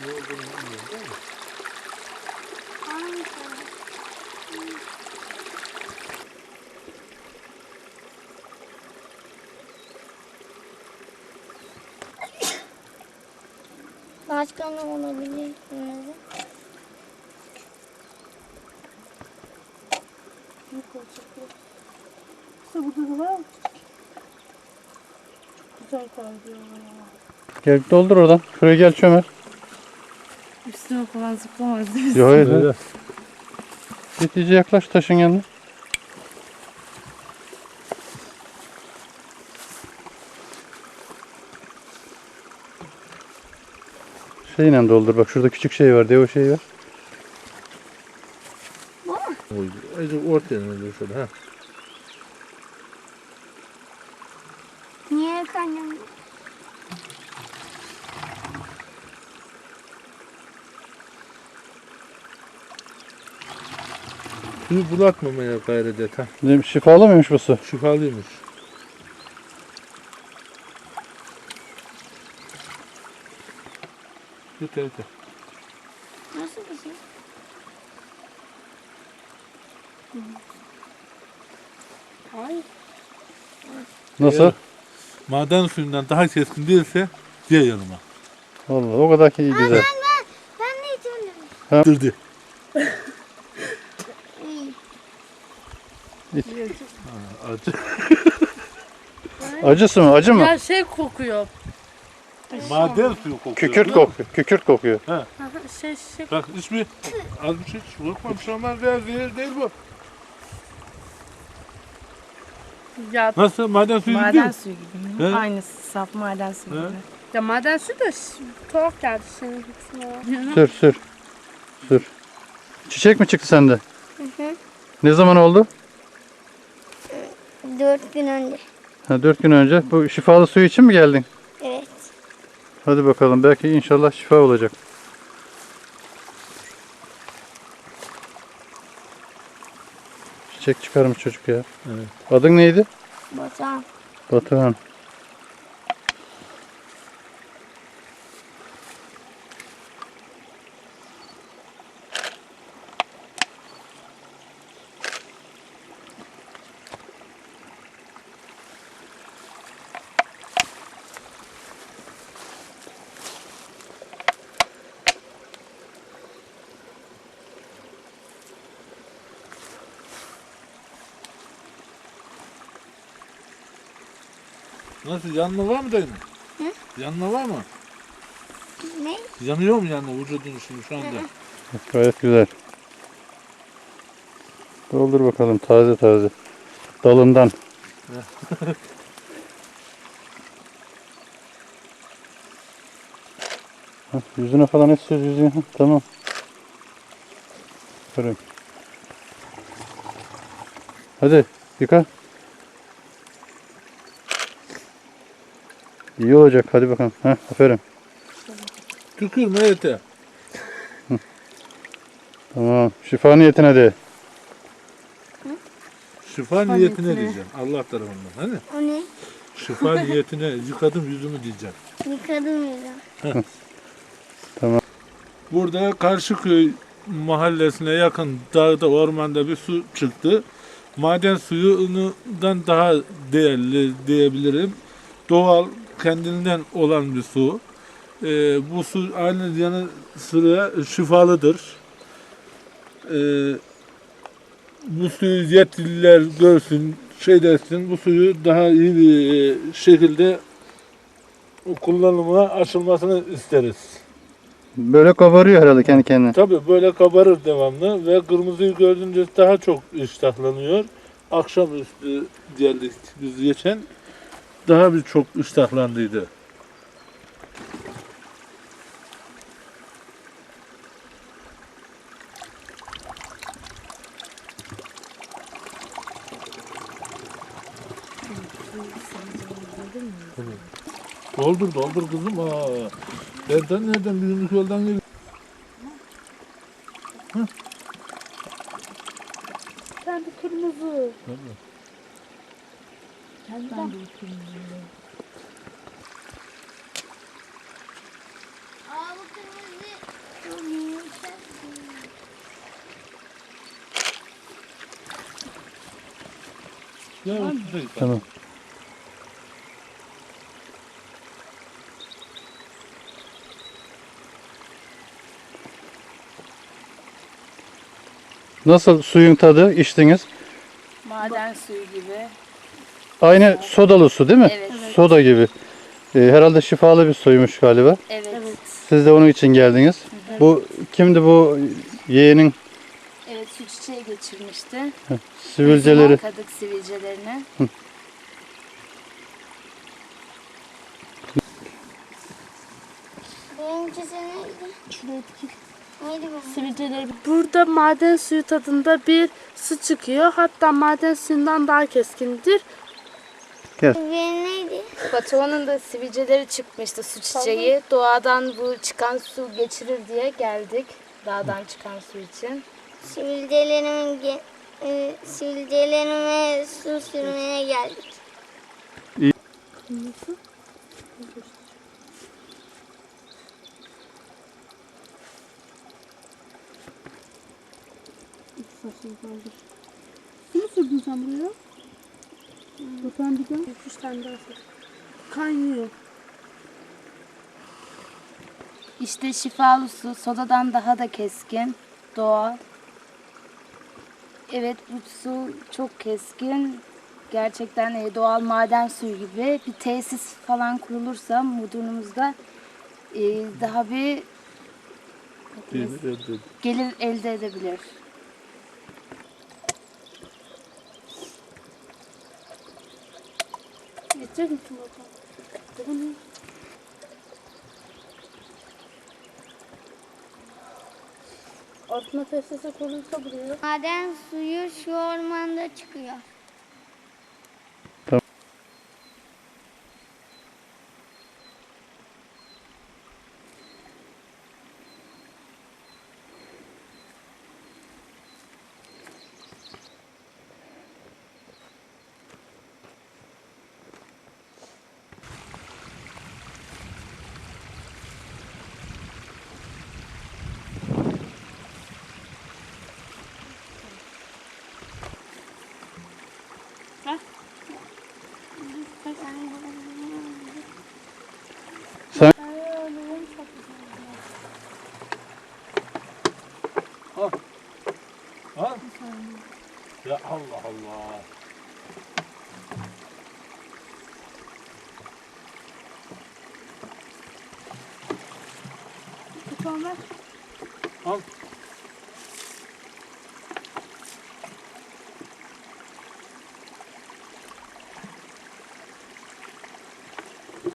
Ne olduğunu bilmiyorum değil mi? Başka ne olabilir? bunların? İşte burada da var. Güzel parlıyor ya. Gel doldur oradan. Şuraya gel çömer. Üstüne falan zıplamaz değil mi? Yok hayır. Git iyice yaklaş taşın yanına. Şeyle doldur bak şurada küçük şey var diye o şeyi ver. Oydu. Azıcık ortaya öyle şöyle ha. Suyu bulatmamaya gayret et ha. Bizim şifalı mıymış bu su? Şifalıymış. Yeter yeter. Nasıl bir şey? Ay. Nasıl? Eğer maden suyundan daha keskin değilse diğer yanıma. Vallahi o kadar ki iyi güzel. Ben de içmedim. Dırdı. İyi. Acı. Acısı mı? Acı mı? Ya şey kokuyor. Maden suyu kokuyor. Kükürt kokuyor. Kükürt kokuyor. Aha, şey şey. Bak ismi az bir şey olmaz ya zehir değil bu. Ya, Nasıl maden suyu değil Maden mi? suyu gibi. mi? He? Aynısı saf maden suyu He? gibi. ya maden suyu da ş- tuhaf geldi hepsine. Sür sür. Sür. Çiçek mi çıktı sende? hı. Ne zaman oldu? Dört gün önce. Ha, dört gün önce. Bu şifalı suyu için mi geldin? Evet. Hadi bakalım. Belki inşallah şifa olacak. Çiçek çıkarmış çocuk ya. Evet. Adın neydi? Batuhan. Batuhan. Nasıl yanma var mı dayım? Yanma var mı? Ne? Yanıyor mu yanma vücudun şimdi şu anda? Gayet güzel. Doldur bakalım taze taze. Dalından. Hah, yüzüne falan et söz yüzüne. Hah, Tamam. Aferin. Hadi yıka. İyi olacak. Hadi bakalım. Heh, aferin. Tükürme yeter. Tamam. Şifa niyetine de. Şifa niyetine diyeceğim. Allah tarafından. Hani? O ne? Şifa niyetine yıkadım yüzümü diyeceğim. Yıkadım yüzüm. Burada Karşıköy mahallesine yakın dağda ormanda bir su çıktı. Maden suyundan daha değerli diyebilirim. Doğal kendinden olan bir su. Ee, bu su aynı yanı sıra şifalıdır. Ee, bu suyu yetkililer görsün, şey desin, bu suyu daha iyi bir e, şekilde kullanıma açılmasını isteriz. Böyle kabarıyor herhalde kendi kendine. Tabii böyle kabarır devamlı ve kırmızıyı gördüğünde daha çok iştahlanıyor. Akşamüstü geldik biz geçen. Daha bir çok iştahlandıydı. Doldur doldur kızım. Aa. Nereden nereden büyümlük yoldan geliyor. Sen de kırmızı. Tabii. Kendi bu kırmızı çok yumuşak. Tamam. Nasıl suyun tadı içtiniz? Maden suyu gibi. Aynı sodalı su değil mi? Evet. Soda gibi. Ee, herhalde şifalı bir suymuş galiba. Evet. Siz de onun için geldiniz. Bu kimdi bu yeğenin Evet su çiçeği geçirmişti. sivilceleri? Kadık sivilcelerini. Benimkisi neydi? Neydi bu? Sivilceleri. Burada maden suyu tadında bir su çıkıyor. Hatta maden suyundan daha keskindir. Neydi? Batuhan'ın da sivilceleri çıkmıştı su çiçeği. Doğadan bu çıkan su geçirir diye geldik. Dağdan çıkan su için. Sivilcelerimi, ge- e, sivilcelerime su sürmeye geldik. Su mu sürdün sen buraya? Batuhan bir gel. Üç tane daha. Kaynıyor. İşte şifalı su. Sodadan daha da keskin. Doğal. Evet bu su çok keskin. Gerçekten e, doğal maden suyu gibi. Bir tesis falan kurulursa Mudurnu'muzda e, daha bir gelir elde edebilir. Getirir misin? Bu ne? Artma tesisi kurulsa buraya. Maden suyu şu ormanda çıkıyor. Ha? Ya Allah Allah. Ver. Al.